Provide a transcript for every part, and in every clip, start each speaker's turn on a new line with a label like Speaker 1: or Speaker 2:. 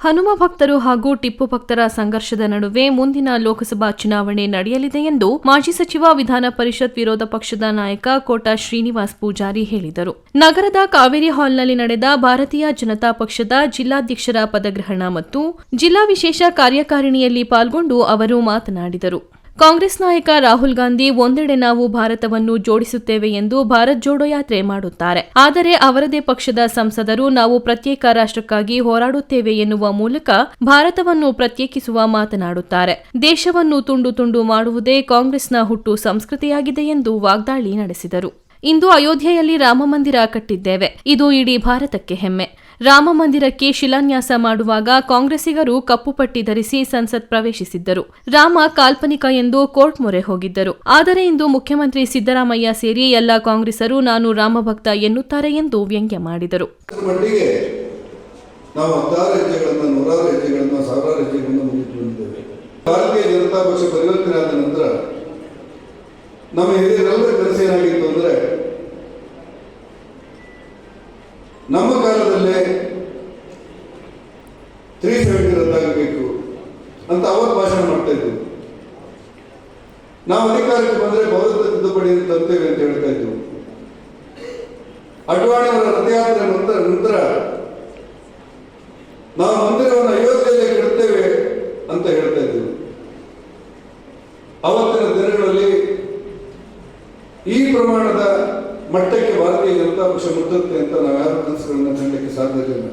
Speaker 1: ಹನುಮ ಭಕ್ತರು ಹಾಗೂ ಟಿಪ್ಪು ಭಕ್ತರ ಸಂಘರ್ಷದ ನಡುವೆ ಮುಂದಿನ ಲೋಕಸಭಾ ಚುನಾವಣೆ ನಡೆಯಲಿದೆ ಎಂದು ಮಾಜಿ ಸಚಿವ ವಿಧಾನ ಪರಿಷತ್ ವಿರೋಧ ಪಕ್ಷದ ನಾಯಕ ಕೋಟ ಶ್ರೀನಿವಾಸ್ ಪೂಜಾರಿ ಹೇಳಿದರು. ನಗರದ ಕಾವೇರಿ ಹಾಲ್ನಲ್ಲಿ ನಡೆದ ಭಾರತೀಯ ಜನತಾ ಪಕ್ಷದ ಜಿಲ್ಲಾಧ್ಯಕ್ಷರ ಪದಗ್ರಹಣ ಮತ್ತು ಜಿಲ್ಲಾ ವಿಶೇಷ ಕಾರ್ಯಕಾರಿಣಿಯಲ್ಲಿ ಪಾಲ್ಗೊಂಡು ಅವರು ಮಾತನಾಡಿದರು. ಕಾಂಗ್ರೆಸ್ ನಾಯಕ ರಾಹುಲ್ ಗಾಂಧಿ ಒಂದೆಡೆ ನಾವು ಭಾರತವನ್ನು ಜೋಡಿಸುತ್ತೇವೆ ಎಂದು ಭಾರತ್ ಜೋಡೋ ಯಾತ್ರೆ ಮಾಡುತ್ತಾರೆ. ಆದರೆ ಅವರದೇ ಪಕ್ಷದ ಸಂಸದರು ನಾವು ಪ್ರತ್ಯೇಕ ರಾಷ್ಟ್ರಕ್ಕಾಗಿ ಹೋರಾಡುತ್ತೇವೆ ಎನ್ನುವ ಮೂಲಕ ಭಾರತವನ್ನು ಪ್ರತ್ಯೇಕಿಸುವ ಮಾತನಾಡುತ್ತಾರೆ. ದೇಶವನ್ನು ತುಂಡು ತುಂಡು ಮಾಡುವುದೇ ಕಾಂಗ್ರೆಸ್ನ ಹುಟ್ಟು ಸಂಸ್ಕೃತಿಯಾಗಿದೆ ಎಂದು ವಾಗ್ದಾಳಿ ನಡೆಸಿದರು. ಇಂದು ಅಯೋಧ್ಯೆಯಲ್ಲಿ ರಾಮಮಂದಿರ ಕಟ್ಟಿದ್ದೇವೆ. ಇದು ಇಡೀ ಭಾರತಕ್ಕೆ ಹೆಮ್ಮೆ. ರಾಮ ಮಂದಿರಕ್ಕೆ ಶಿಲಾನ್ಯಾಸ ಮಾಡುವಾಗ ಕಾಂಗ್ರೆಸ್ಸಿಗರು ಕಪ್ಪು ಪಟ್ಟಿ ಧರಿಸಿ ಸಂಸತ್ ಪ್ರವೇಶಿಸಿದ್ದರು. ರಾಮ ಕಾಲ್ಪನಿಕ ಎಂದು ಕೋರ್ಟ್ ಮೊರೆ ಹೋಗಿದ್ದರು. ಆದರೆ ಇಂದು ಮುಖ್ಯಮಂತ್ರಿ ಸಿದ್ದರಾಮಯ್ಯ ಸೇರಿ ಎಲ್ಲ ಕಾಂಗ್ರೆಸ್ಸರು ನಾನು ರಾಮಭಕ್ತ ಎನ್ನುತ್ತಾರೆ ಎಂದು ವ್ಯಂಗ್ಯ ಮಾಡಿದರು.
Speaker 2: ಭಾರತೀಯ ಜನತಾ ಪಕ್ಷ ಪರಿವರ್ತನೆ ಆದ ನಂತರ ನಮ್ಮ ಹಿರಿಯರೆಲ್ಲರ ಕೆಲಸ ಏನಾಗಿತ್ತು ಅಂದರೆ ನಮ್ಮ ಕಾಲದಲ್ಲೇ ತ್ರೀ ಸೆವೆಂಟಿ ರದ್ದಾಗಬೇಕು ಅಂತ ಅವರು ಭಾಷಣ ಮಾಡ್ತಾ ಇದ್ವಿ ನಾವು ಅಧಿಕಾರಕ್ಕೆ ಬಂದರೆ ಪೌರತ್ವ ತಿದ್ದುಪಡಿ ತರ್ತೇವೆ ಅಂತ ಹೇಳ್ತಾ ಇದ್ವು ಅಡ್ವಾಣಿ ಅವರ ರಥಯಾತ್ರೆ ನಂತರ ನಂತರ ನಾವು ಮಂದಿರವನ್ನು ಅಯೋಧ್ಯೆಯಲ್ಲಿ ಕಟ್ತೇವೆ ಅಂತ ಹೇಳ್ತಾ ಇದ್ದೇವೆ ಅವತ್ತಿನ ದಿನಗಳಲ್ಲಿ ಈ ಪ್ರಮಾಣದ ಮಟ್ಟಕ್ಕೆ ಭಾರತೀಯ ಜನತಾ ಪಕ್ಷ ಮುಟ್ಟುತ್ತೆ ಅಂತ ನಾವು ಯಾರು ಕನಸುಗಳನ್ನ ಕಂಡಕ್ಕೆ ಸಾಧ್ಯ ಇಲ್ಲ.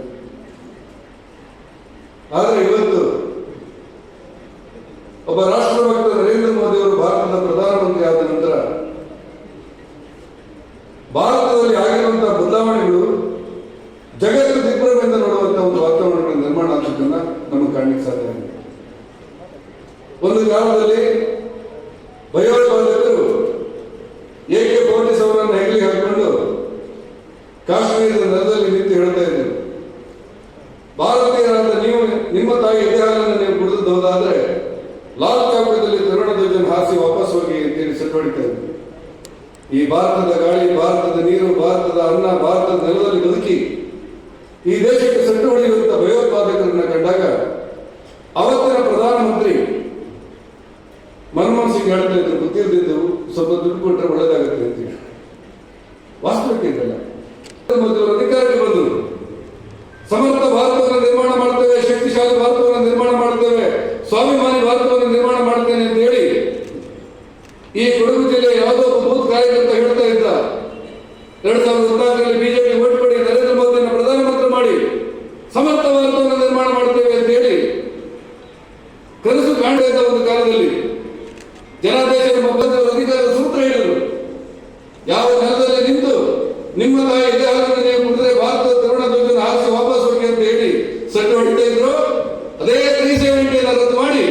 Speaker 2: ಆದರೆ ಇವತ್ತು ಒಬ್ಬ ರಾಷ್ಟ್ರಭಕ್ತ ನರೇಂದ್ರ ಮೋದಿ ಅವರು ಭಾರತದ ಪ್ರಧಾನಮಂತ್ರಿ ಆದ ನಂತರ ಭಾರತದಲ್ಲಿ ಆಗಿರುವಂತಹ ಬದಲಾವಣೆಗಳು ಜಗತ್ತು ದಿಗ್ಭ್ರಮೆಯಿಂದ ನೋಡುವಂತಹ ಒಂದು ವಾತಾವರಣ ನಿರ್ಮಾಣ ಆಗಿದ್ದನ್ನ ನಮಗೆ ಕಾಣಲಿಕ್ಕೆ ಸಾಧ್ಯ ಒಂದು ಕಾಲದಲ್ಲಿ ಭಯೋತ್ಪಾದಕರು ನೆಲದಲ್ಲಿ ನಿಂತು ಹೇಳ್ತಾ ಇದ್ದೇನೆ. ಭಾರತೀಯರಾದ ನೀವು ನಿಮ್ಮ ತಾಯಿ ಎದೆ ಹಾಲನ್ನು ನೀವು ಕುಡಿದು ಹೋದಾದ್ರೆ ಲಾಲ್ ಕಾಪುರದಲ್ಲಿ ತರುಣ ಧ್ವಜನ ಹಾಸಿ ವಾಪಸ್ ಹೋಗಿ ಅಂತೇಳಿ ಸೆಟ್ಟೊಡಿತಾ ಇದ್ರು ಈ ಭಾರತದ ಗಾಳಿ, ಭಾರತದ ನೀರು, ಭಾರತದ ಅನ್ನ, ಭಾರತದ ನೆಲದಲ್ಲಿ ಬದುಕಿ ಈ ದೇಶಕ್ಕೆ ಸೆಟ್ಟು ಹೊಡೆಯುವಂತ ಭಯೋತ್ಪಾದಕರನ್ನ ಕಂಡಾಗ ಅವತ್ತಿನ ಪ್ರಧಾನಮಂತ್ರಿ ಮನಮೋಹನ್ ಸಿಂಗ್ ಹೇಳ್ತಾ ಇದ್ರು ಗೊತ್ತಿರದಿದ್ದು ಸ್ವಲ್ಪ ದುಡ್ಡು ಕೊಟ್ಟರೆ ಒಳ್ಳೇದಾಗುತ್ತೆ ಅಂತೇಳಿ ವಾಸ್ತವಕ್ಕೆ ಇದಲ್ಲ. ಅವರು ಅಧಿಕಾರಕ್ಕೆ ಬಂದರು ಸಮರ್ಥ ಭಾರತವನ್ನು ನಿರ್ಮಾಣ ಮಾಡ್ತೇವೆ ಶಕ್ತಿಶಾಲಿ ಭಾರತವನ್ನು ನಿರ್ಮಾಣ ಮಾಡ್ತೇವೆ ಸ್ವಾಭಿಮಾನಿ ಭಾರತವನ್ನು ನಿರ್ಮಾಣ ಮಾಡ್ತೇನೆ ಅಂತ ಹೇಳಿ ಈ ಕೊಡಗು ಜಿಲ್ಲೆ ಯಾವುದೋ ಒಬ್ಬ ಬೂತ್ ಕಾರ್ಯಕರ್ತ ಹೇಳ್ತಾ ಇದ್ದ. ಎರಡ್ ಸಾವಿರದ ಹದಿನಾಲ್ಕರಲ್ಲಿ ಬಿಜೆಪಿ ಓಟ್ ಕೊಡಿ ನರೇಂದ್ರ ಮೋದಿಯನ್ನು ಪ್ರಧಾನಮಂತ್ರಿ ಮಾಡಿ ಸಮರ್ಥ ಭಾರತವನ್ನು ನಿರ್ಮಾಣ ಮಾಡ್ತೇವೆ ಅಂತ ಹೇಳಿ ಕನಸು ಕಾಣ್ತಾ ಇದ್ದ ಒಂದು ಕಾಲದಲ್ಲಿ ಜನಾದೇಶದ ಮುಖಂಡರು ಅಧಿಕಾರದ ಸೂತ್ರ ಹೇಳಿದರು. ಯಾವ ನೆಲದಲ್ಲಿ ನಿಂತು ನಿಮ್ಮ ತಾಯಿ ಎದೆ ಹಾಲನ್ನು ನೀವು ಕುಡಿದ್ರೆ ಭಾರತದ ತರುಣ ಧ್ವಜನ ಹಾರಿಸಿ ವಾಪಸ್ ಹೋಗಿ ಅಂತ ಹೇಳಿ ಸೆಟ್ಟು ಹೊಡಿತಾ ಇದ್ರು ಅದೇ ತ್ರೀ ಸೆವೆಂಟಿಯನ್ನು ರದ್ದು ಮಾಡಿ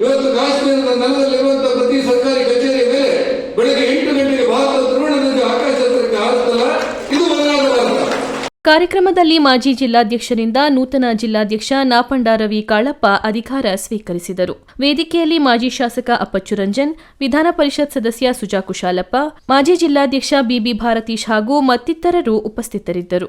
Speaker 2: ಇವತ್ತು ಕಾಶ್ಮೀರದ ನೆಲದಲ್ಲಿರುವಂತಹ ಪ್ರತಿ ಸರ್ಕಾರಿ ಕಚೇರಿಯ ಮೇಲೆ ಬೆಳಗ್ಗೆ ಎಂಟು ಗಂಟೆಗೆ ಭಾರತದ ತ್ರಿವರ್ಣ ಧ್ವಜ ಆಕಾಶ ಹತ್ರಕ್ಕೆ ಹಾರುತ್ತಲ್ಲ ಇದು ಬದಲಾದ ಭಾರತ
Speaker 1: ಕಾರ್ಯಕ್ರಮದಲ್ಲಿ ಮಾಜಿ ಜಿಲ್ಲಾಧ್ಯಕ್ಷರಿಂದ ನೂತನ ಜಿಲ್ಲಾಧ್ಯಕ್ಷ ನಾಪಂಡ ರವಿ ಕಾಳಪ್ಪ ಅಧಿಕಾರ ಸ್ವೀಕರಿಸಿದರು. ವೇದಿಕೆಯಲ್ಲಿ ಮಾಜಿ ಶಾಸಕ ಅಪ್ಪಚ್ಚು ರಂಜನ್, ವಿಧಾನ ಪರಿಷತ್ ಸದಸ್ಯ ಸುಜಾ ಕುಶಾಲಪ್ಪ ಮಾಜಿ ಜಿಲ್ಲಾಧ್ಯಕ್ಷ ಬಿಬಿ ಭಾರತೀಶ್ ಹಾಗೂ ಮತ್ತಿತರರು ಉಪಸ್ಥಿತರಿದ್ದರು.